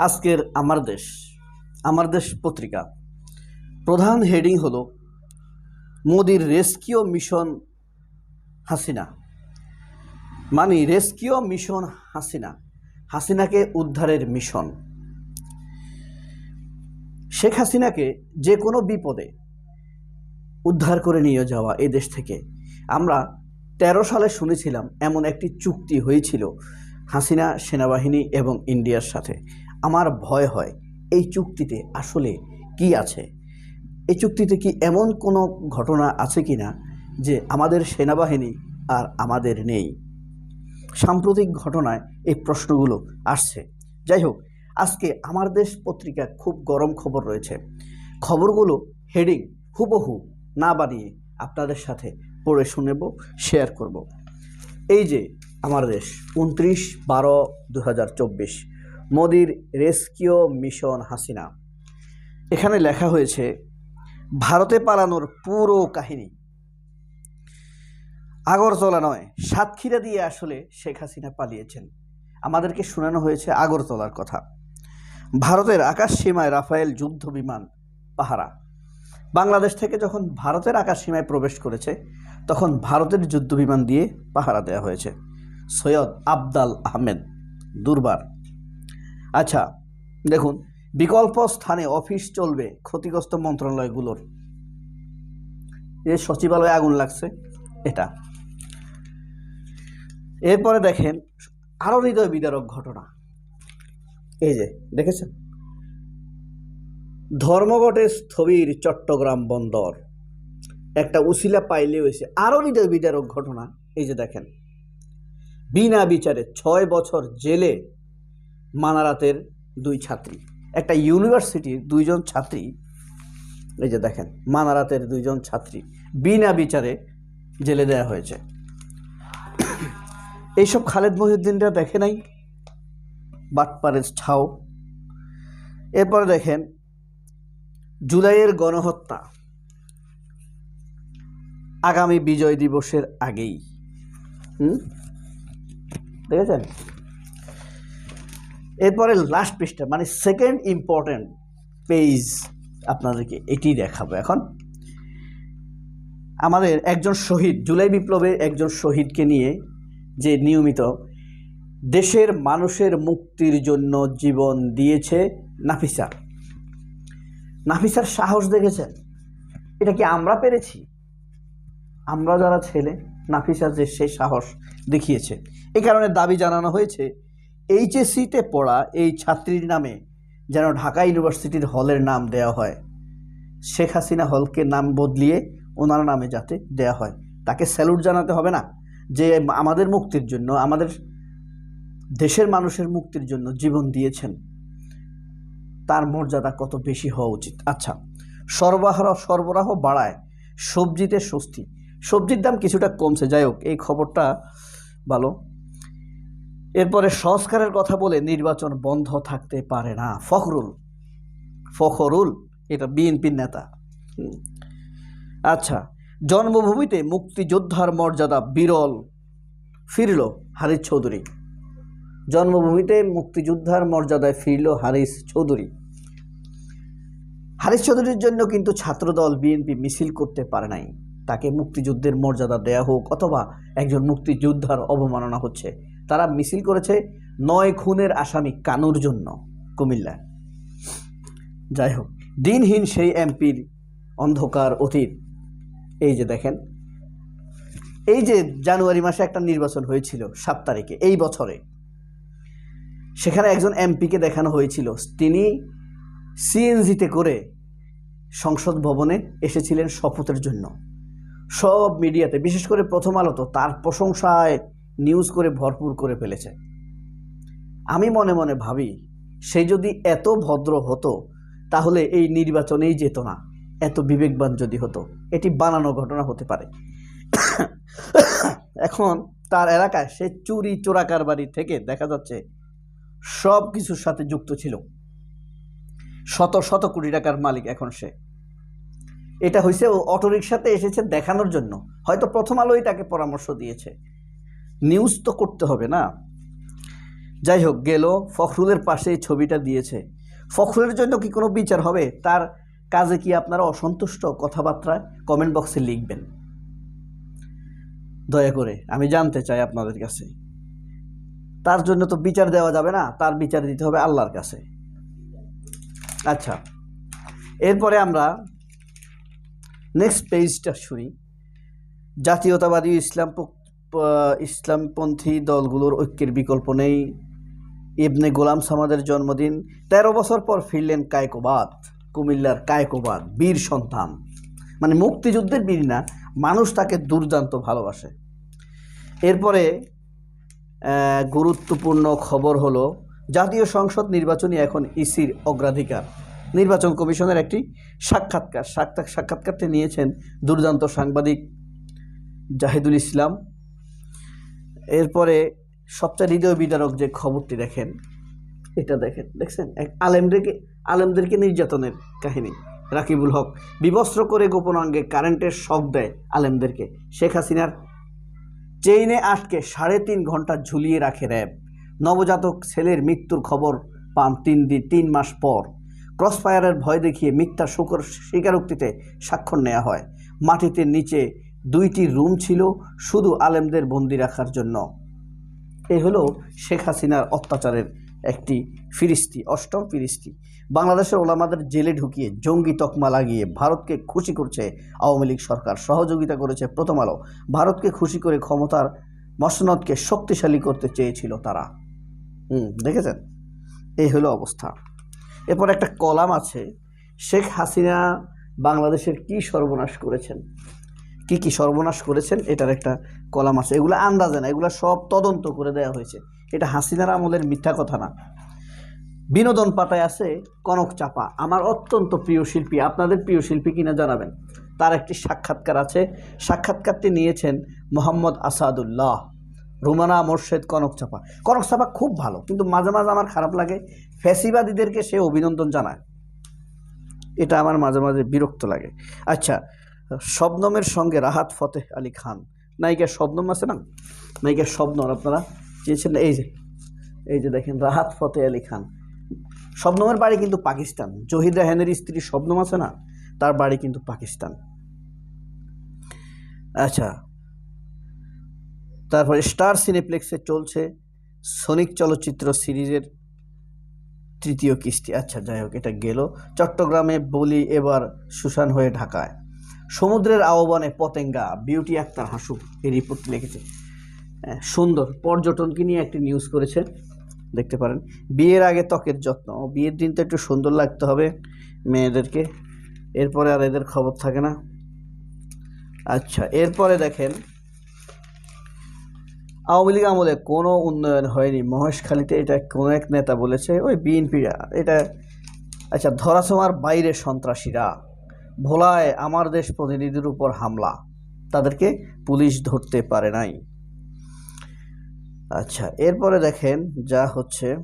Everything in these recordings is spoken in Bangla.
আজকের আমার দেশ আমার দেশ পত্রিকা। প্রধান হেডিং হলো মোদির রেস্কিও মিশন হাসিনা। মানে রেস্কিও মিশন হাসিনা, হাসিনাকে উদ্ধারের মিশন। শেখ হাসিনাকে যে কোনো বিপদে উদ্ধার করে নিয়ে যাওয়া এই দেশ থেকে। আমরা তেরো সালে শুনেছিলাম এমন একটি চুক্তি হয়েছিল হাসিনা সেনাবাহিনী এবং ইন্ডিয়ার সাথে। আমার ভয় হয়। এই চুক্তিতে আসলে কি আছে? এই চুক্তিতে কি এমন কোনো ঘটনা আছে কি না যে আমাদের সেনাবাহিনী আর আমাদের নেই? সাম্প্রতিক ঘটনায় এই প্রশ্নগুলো আসছে। যাই হোক, আজকে আমার দেশ পত্রিকা খুব গরম খবর রয়েছে। খবরগুলো হেডিং হুবহু না বানিয়ে আপনাদের সাথে পড়ে শুনেব, শেয়ার করব। এই যে, আমার দেশ, উনত্রিশ বারো দু মোদির রেস্কিও মিশন হাসিনা। এখানে লেখা হয়েছে, ভারতে পালানোর পুরো কাহিনী। আগরতলা নয়, সাতক্ষীরা দিয়ে আসলে শেখ হাসিনা পালিয়েছেন। আমাদেরকে শোনানো হয়েছে আগরতলার কথা। ভারতের আকাশ সীমায় রাফায়েল যুদ্ধ বিমান, পাহারা। বাংলাদেশ থেকে যখন ভারতের আকাশ সীমায় প্রবেশ করেছে, তখন ভারতের যুদ্ধ বিমান দিয়ে পাহারা দেওয়া হয়েছে। সৈয়দ আবদাল আহমেদ, দুর্বার। আচ্ছা দেখুন, বিকল্প স্থানে অফিস চলবে ক্ষতিগ্রস্ত মন্ত্রণালয়গুলোর। এ সচিবালয়ে আগুন লাগছে, এটা। এরপরে দেখেন আরও হৃদয় বিদারক ঘটনা। এই যে, দেখেছেন? ধর্মঘটে স্থবির চট্টগ্রাম বন্দর। একটা উসিলা পাইলে হয়েছে। আরও হৃদয় বিদারক ঘটনা, এই যে দেখেন। বিনা বিচারে ছয় বছর জেলে মানারাতের দুই ছাত্রী। একটা ইউনিভার্সিটির দুইজন ছাত্রী, এই যে দেখেন, মানারাতের দুইজন ছাত্রী বিনা বিচারে জেলে দেওয়া হয়েছে। এইসব খালেদ মহিউদ্দিনরা দেখে নাই? বাটপারের ছাও। এরপরে দেখেন, জুলাইয়ের গণহত্যা আগামী বিজয় দিবসের আগেই। হুম? দেখেছেন? এরপরে লাস্ট পৃষ্ঠা মানে সেকেন্ড ইম্পর্ট্যান্ট পেজ আপনাদেরকে এটি দেখাবো এখন। আমাদের একজন শহীদ, জুলাই বিপ্লবের একজন শহীদকে নিয়ে যে নিয়মিত দেশের মানুষের মুক্তির জন্য জীবন দিয়েছে নাফিসা নাফিসার সাহস দেখেছেন? এটা কি আমরা পেরেছি? আমরা যারা ছেলে নাফিসার যে সেই সাহস দেখিয়েছে। এই কারণে দাবি জানানো হয়েছে এইচএসসিতে পড়া এই ছাত্রীর নামে যেন ঢাকা ইউনিভার্সিটির হলের নাম দেওয়া হয়। শেখ হাসিনা হলকে নাম বদলিয়ে ওনার নামে যাতে দেওয়া হয়। তাকে স্যালুট জানাতে হবে না যে আমাদের মুক্তির জন্য, আমাদের দেশের মানুষের মুক্তির জন্য জীবন দিয়েছেন। তার মর্যাদা কত বেশি হওয়া উচিত? আচ্ছা সরবরাহ সরবরাহ বাড়ায়, সবজিতে স্বস্তি। সবজির দাম কিছুটা কমছে। যাই হোক, এই খবরটা ভালো। এরপরে সংস্কারের কথা বলে নির্বাচন বন্ধ থাকতে পারে না। ফখরুল ফখরুল, এটা বিএনপির নেতা। আচ্ছা জন্মভূমিতে মুক্তিযোদ্ধার মর্যাদা বিরল, ফিরল হারিস চৌধুরী। জন্মভূমিতে মুক্তিযোদ্ধার মর্যাদায় ফিরল হারিস চৌধুরী। হারিস চৌধুরীর জন্য কিন্তু ছাত্রদল বিএনপি মিছিল করতে পারে নাই। তাকে মুক্তিযুদ্ধের মর্যাদা দেয়া হোক অথবা একজন মুক্তিযোদ্ধার অবমাননা হচ্ছে। তারা মিছিল করেছে নয় খুনের আসামি কানুর জন্য কুমিল্লা যাই হোক, দিনহীন সেই এমপির অন্ধকার অতীত। এই যে দেখেন, এই যে জানুয়ারি মাসে একটা নির্বাচন হয়েছিল সাত তারিখে, এই বছরে। সেখানে একজন এমপিকে দেখানো হয়েছিল। তিনি সিএনজিতে করে সংসদ ভবনে এসেছিলেন শপথের জন্য। সব মিডিয়াতে, বিশেষ করে প্রথম আলো তো তার প্রশংসায় নিউজ করে ভরপুর করে ফেলেছে। আমি মনে মনে ভাবি, সে যদি এত ভদ্র হতো, তাহলে এই নির্বাচনেই যেত না। এত বিবেকবান যদি হতো, এটি বানানো ঘটনা হতে পারে। এখন তার এলাকায় সে চুরি, চোরাকার বাড়ি থেকে দেখা যাচ্ছে, সব কিছুর সাথে যুক্ত ছিল। শত শত কোটি টাকার মালিক এখন সে। এটা হয়েছে ও অটোরিকশাতে এসেছে দেখানোর জন্য। হয়তো প্রথম আলোই তাকে পরামর্শ দিয়েছে। নিউজ তো করতে হবে না। যাই হোক, গেল, ফখরুলের পাশে এই ছবিটা দিয়েছে। ফখরুলের জন্য কি কোনো বিচার হবে? তার কাজে কি আপনারা অসন্তুষ্ট কথাবার্তায় কমেন্ট বক্সে লিখবেন? দয়া করে, আমি জানতে চাই আপনাদের কাছে। তার জন্য তো বিচার দেওয়া যাবে না, তার বিচার দিতে হবে আল্লাহর কাছে। আচ্ছা এরপরে আমরা নেক্সট পেজটা শুনি। জাতীয়তাবাদী ইসলাম ইসলামপন্থী দলগুলোর ঐক্যের বিকল্প নেই। ইবনে গোলাম সামাদের জন্মদিন, তেরো বছর পর ফিরলেন কায়কোবাদ, কুমিল্লার কায়কোবাদ, বীর সন্তান। মানে মুক্তিযুদ্ধের বীর না, মানুষ তাকে দুর্দান্ত ভালোবাসে। এরপরে গুরুত্বপূর্ণ খবর হলো, জাতীয় সংসদ নির্বাচনই এখন ইসির অগ্রাধিকার। নির্বাচন কমিশনের একটি সাক্ষাৎকার, সাক্ষাৎ সাক্ষাৎকারটি নিয়েছেন দুর্দান্ত সাংবাদিক জাহিদুল ইসলাম। এরপরে সবচেয়ে হৃদয় বিদারক যে খবরটি দেখেন, এটা দেখেন, দেখছেন? এক আলেমদেরকে আলেমদেরকে নির্যাতনের কাহিনী। রাকিবুল হক বিবস্ত্র করে গোপনাঙ্গে কারেন্টের শক দেয় আলেমদেরকে। শেখ হাসিনার চেইনে আটকে সাড়ে তিন ঘণ্টা ঝুলিয়ে রাখে র্যাব। নবজাতক ছেলের মৃত্যুর খবর পান তিন দিন তিন মাস পর। ক্রসফায়ারের ভয় দেখিয়ে মিথ্যা শুকর স্বীকারোক্তিতে স্বাক্ষর নেওয়া হয়। মাটিতে নিচে দুইটি রুম ছিল শুধু আলেমদের বন্দি রাখার জন্য। এই হলো শেখ হাসিনার অত্যাচারের একটি ফিরিস্তি, অষ্টম ফিরিস্তি। বাংলাদেশের ওলামাদের জেলে ঢুকিয়ে জঙ্গি তকমা লাগিয়ে ভারতকে খুশি করছে আওয়ামী লীগ সরকার। সহযোগিতা করেছে প্রথম আলো। ভারতকে খুশি করে ক্ষমতার মসনদকে শক্তিশালী করতে চেয়েছিল তারা। হুম, দেখেছেন? এই হলো অবস্থা। এরপর একটা কলাম আছে। শেখ হাসিনা বাংলাদেশের কি সর্বনাশ করেছেন? কি কি সর্বনাশ করেছেন, এটার একটা কলাম আছে। এগুলো আন্দাজে না, এগুলো সব তদন্ত করে দেওয়া হয়েছে। এটা হাসিনার আমলের মিথ্যা কথা না। বিনোদন পাতায় আছে কনক চাপা, আমার অত্যন্ত প্রিয় শিল্পী, আপনাদের প্রিয় শিল্পী কিনা জানাবেন। তার একটি সাক্ষাৎকার আছে। সাক্ষাৎকারটি নিয়েছেন মোহাম্মদ আসাদুল্লাহ, রুমানা মোর্শেদ কনক চাপা। কনক চাপা খুব ভালো, কিন্তু মাঝে মাঝে আমার খারাপ লাগে, ফ্যাসিবাদীদেরকে সে অভিনন্দন জানায়। এটা আমার মাঝে মাঝে বিরক্ত লাগে। আচ্ছা শবনমের সঙ্গে রাহাত ফতেহ আলী খান। নায়িকা শবনম আছে না? নায়িকা শবনম আপনারা চেয়েছেন, এই যে এই যে দেখেন, রাহাত ফতেহ আলী খান। শবনমের বাড়ি কিন্তু পাকিস্তান। জহিদ রাহানের স্ত্রী শবনম আছে না? তার বাড়ি কিন্তু পাকিস্তান। আচ্ছা তারপরে স্টার সিনেপ্লেক্সে চলছে সনিক চলচ্চিত্র সিরিজের তৃতীয় কিস্তি। আচ্ছা যাই হোক, এটা গেল। চট্টগ্রামে বলি এবার সুশান হয়ে ঢাকায়। সমুদ্রের আহ্বানে পতেঙ্গা বিউটি আক্তার হাসু এই রিপোর্ট লিখেছে। হ্যাঁ, সুন্দর পর্যটনকে নিয়ে একটি নিউজ করেছে দেখতে পারেন। বিয়ের আগে ত্বকের যত্ন বিয়ের দিন তো একটু সুন্দর লাগতে হবে মেয়েদেরকে এরপরে আর এদের খবর থাকে না। আচ্ছা এরপরে দেখেন আওয়ামী লীগ আমলে কোনো উন্নয়ন হয়নি। মহেশখালীতে এটা কোনো এক নেতা বলেছে ওই বিএনপিরা এটা আচ্ছা ধরাছোঁয়ার বাইরে সন্ত্রাসীরা। ভোলায় আমার দেশ প্রতিনিধির উপর হামলা। তাদেরকে পুলিশ ধরতে পারে নাই। আচ্ছা এরপরে দেখেন যা হচ্ছে।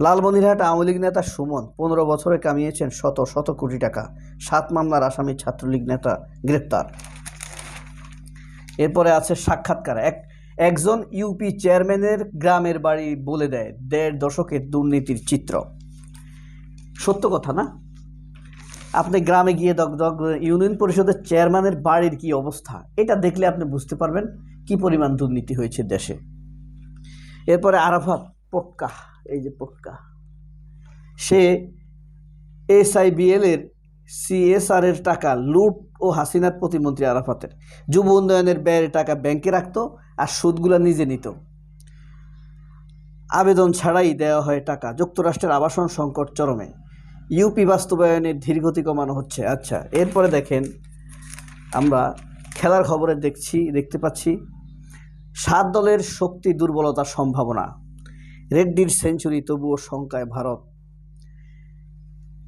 লালমনিরহাট আওয়ামী লীগ নেতা সুমন পনেরো বছরে কামিয়েছেন শত শত কোটি টাকা। সাত মামলার আসামি ছাত্রলীগ নেতা গ্রেপ্তার। এরপরে আছে সাক্ষাৎকার। এক, একজন ইউপি চেয়ারম্যানের গ্রামের বাড়ি বলে দেয়, দেড় দশকের দুর্নীতির চিত্র। সত্য কথা না? আপনি গ্রামে গিয়ে ইউনিয়ন পরিষদের চেয়ারম্যানের বাড়ির কি অবস্থা? এটা দেখলে আপনি বুঝতে পারবেন কি পরিমাণ দুর্নীতি হয়েছে দেশে। এরপরে আরাফাত, পটকা, এই যে পটকা। সে এসআইবিএল এর সিএসআর এর টাকা লুট ও হাসিনার প্রতিমন্ত্রী আরাফাতের। যুব উন্নয়নের ব্যয়ের টাকা ব্যাংকে রাখতো আর সুদগুলো নিজে নিত। আবেদন ছাড়াই দেওয়া হয় টাকা। যুক্তরাষ্ট্রের আবাসন সংকট চরমে। ইউপি বাস্তবায়নের ধীরগতি কমানো হচ্ছে। আচ্ছা এরপরে দেখেন আমরা খেলার খবরে দেখছি, দেখতে পাচ্ছি, সাত দলের শক্তি দুর্বলতার সম্ভাবনা। রেড্ডির সেঞ্চুরি তবুও শঙ্কায় ভারত।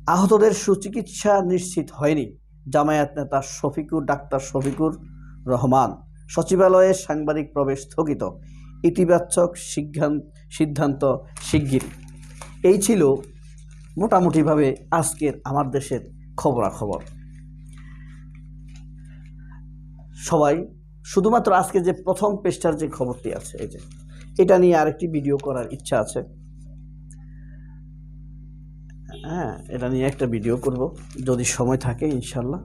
আহতদের সুচিকিৎসা নিশ্চিত হয়নি। জামায়াত নেতা শফিকুর, ডাক্তার শফিকুর রহমান। সচিবালয়ে সাংবাদিক প্রবেশ স্থগিত। ইতিবাচক সিদ্ধান্ত সিদ্ধান্ত শিগগির এই ছিল মোটামুটিভাবে আজকের আমার দেশের খবরাখবর। সবাই, শুধুমাত্র আজকে যে প্রথম পেজটার যে খবরটি আছে, এই যে, এটা নিয়ে আরেকটি ভিডিও করার ইচ্ছা আছে। হ্যাঁ এটা নিয়ে একটা ভিডিও করব, যদি সময় থাকে ইনশাল্লাহ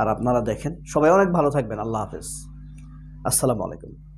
আর আপনারা দেখেন। সবাই অনেক ভালো থাকবেন। আল্লাহ হাফেজ। আসসালামু আলাইকুম।